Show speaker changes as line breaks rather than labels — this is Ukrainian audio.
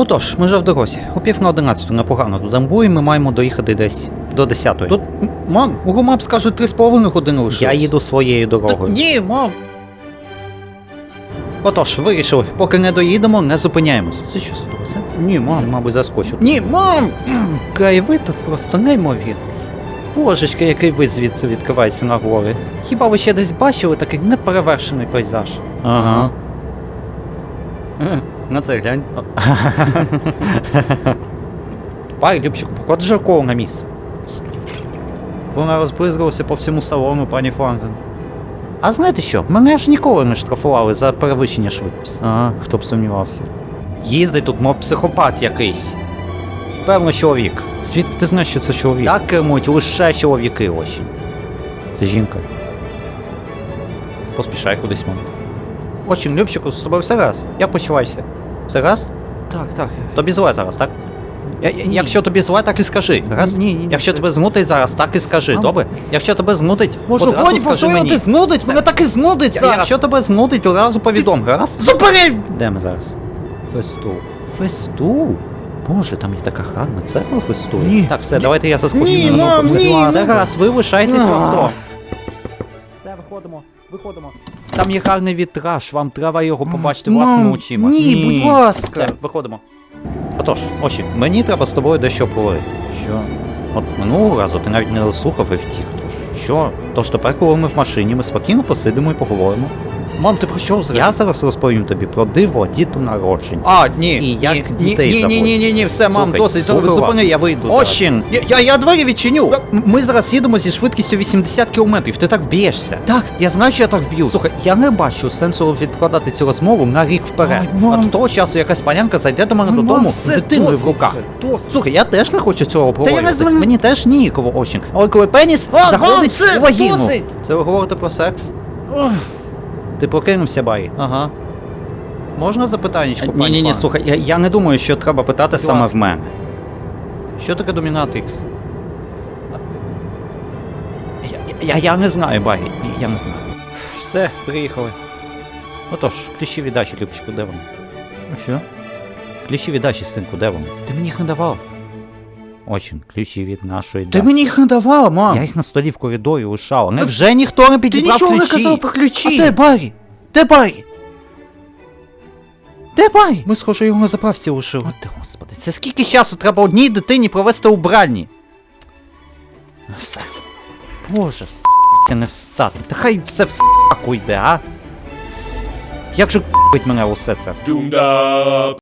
Отож, ми вже в дорозі. О пів на одинадцяту непогано до Дамбу, і ми маємо доїхати десь до десятої. Тут, мам, Maps скаже 3,5 години лише. Я їду своєю дорогою.
Ні, мам!
Отож, вирішили, поки не доїдемо, не зупиняємось. Це що сталося? Ні, мам, мабуть, заскочив.
Ні, мам!
Краєвид тут просто неймовірний. Божечки, який вид звідси відкривається на гори. Хіба ви ще десь бачили такий неперевершений пейзаж? Ага. На це глянь. Пай, Любчику, походи жаркого на місце. Вона розбризгалася по всьому салону, пані Франклін. А знаєте що? Мене ж ніколи не штрафували за перевищення швидкості. Ага, хто б сумнівався. Їздить тут, мов психопат якийсь. Певно, чоловік. Звідки ти знаєш, що це чоловік? Так кермують лише чоловіки очі. Це жінка. Поспішай кудись, мам. Очень, Любчику, з тобою все гаразд. Як почувайся? Все гаразд?
Так, так.
Тобі зле зараз, так? Я, я- якщо тобі зле, так і скажи. Гаразд?
Ні, ні, ні,
Якщо
це-
тебе знудить зараз, так і скажи,
Мам.
добре? Якщо тебе знудить,
Може,
одразу
годі
скажи
повторювати,
мені.
знудить? Мене так і знудить
Я-
зараз.
Якщо тебе знудить, одразу повідом, гаразд?
Зупини!
Де ми зараз? Фесту. Фесту? Боже, там є така гарна церква фесту.
Ні.
Так, все, давайте я заскочу.
Ні, мам, ні, ні.
гаразд, ви лишайтесь в авто. Все, виходимо, виходимо. Там є гарний вітраж, вам треба його побачити власними очима.
ні, будь ласка.
Все, виходимо. Отож, Очі, мені треба з тобою дещо поговорити. Що? От минулого разу ти навіть не дослухав і втік. Тож що? Тож тепер, коли ми в машині, ми спокійно посидимо і поговоримо. Мам, ти про що взагалі? Я зараз розповім тобі про диво діту народжень.
А, ні.
І як
ні,
дітей
ні, ні, ні, ні, ні, все, мам,
Слухай,
досить,
слухай
зупини, я вийду. зараз.
Очень!
Я, я, я двері відчиню.
Ми зараз їдемо зі швидкістю 80 км, ти так вб'єшся.
Так, я знаю, що я так вб'юся.
Слухай, я не бачу сенсу відкладати цю розмову на рік вперед.
Ай, мам.
а до того часу якась панянка зайде до мене
Ну,
додому з
все,
дитиною в руках.
досить.
Слухай, я теж не хочу цього обговорювати.
не
Мені теж ніяково очень. Але коли пеніс
А,
заходить
мам, це
у вагіну.
досить.
Це ви говорите про секс?
Ох.
Ти прокинувся, Бай? Ага. Можна запитаннячко,
Ні,
пані
ні, ні,
Фан?
слухай,
я, я не думаю, що треба питати
Будь
саме
ласка.
в мене. Що таке домінатрикс? Я, я, я не знаю, Бай, я не знаю. Все, приїхали. Отож, ключі від дачі, Любчику, де вони? Що? Ключі від дачі, синку, де вони? Ти мені їх не давав. Очень, ключі від нашої
Ти
дачі.
мені їх не давала, мам.
Я їх на столі в коридорі лишав. Невже ніхто не
Ти
підібрав
нічого не
ключі?
казав про ключі.
А де Барі? Де Барі?
Де Барі?
Ми, схоже, його на заправці лишили. От ти, господи, це скільки часу треба одній дитині провести у бральні? Ну все. Боже, с***ся не встати. Та хай все в йде, а? Як же к***ить мене усе це?
Doomed up.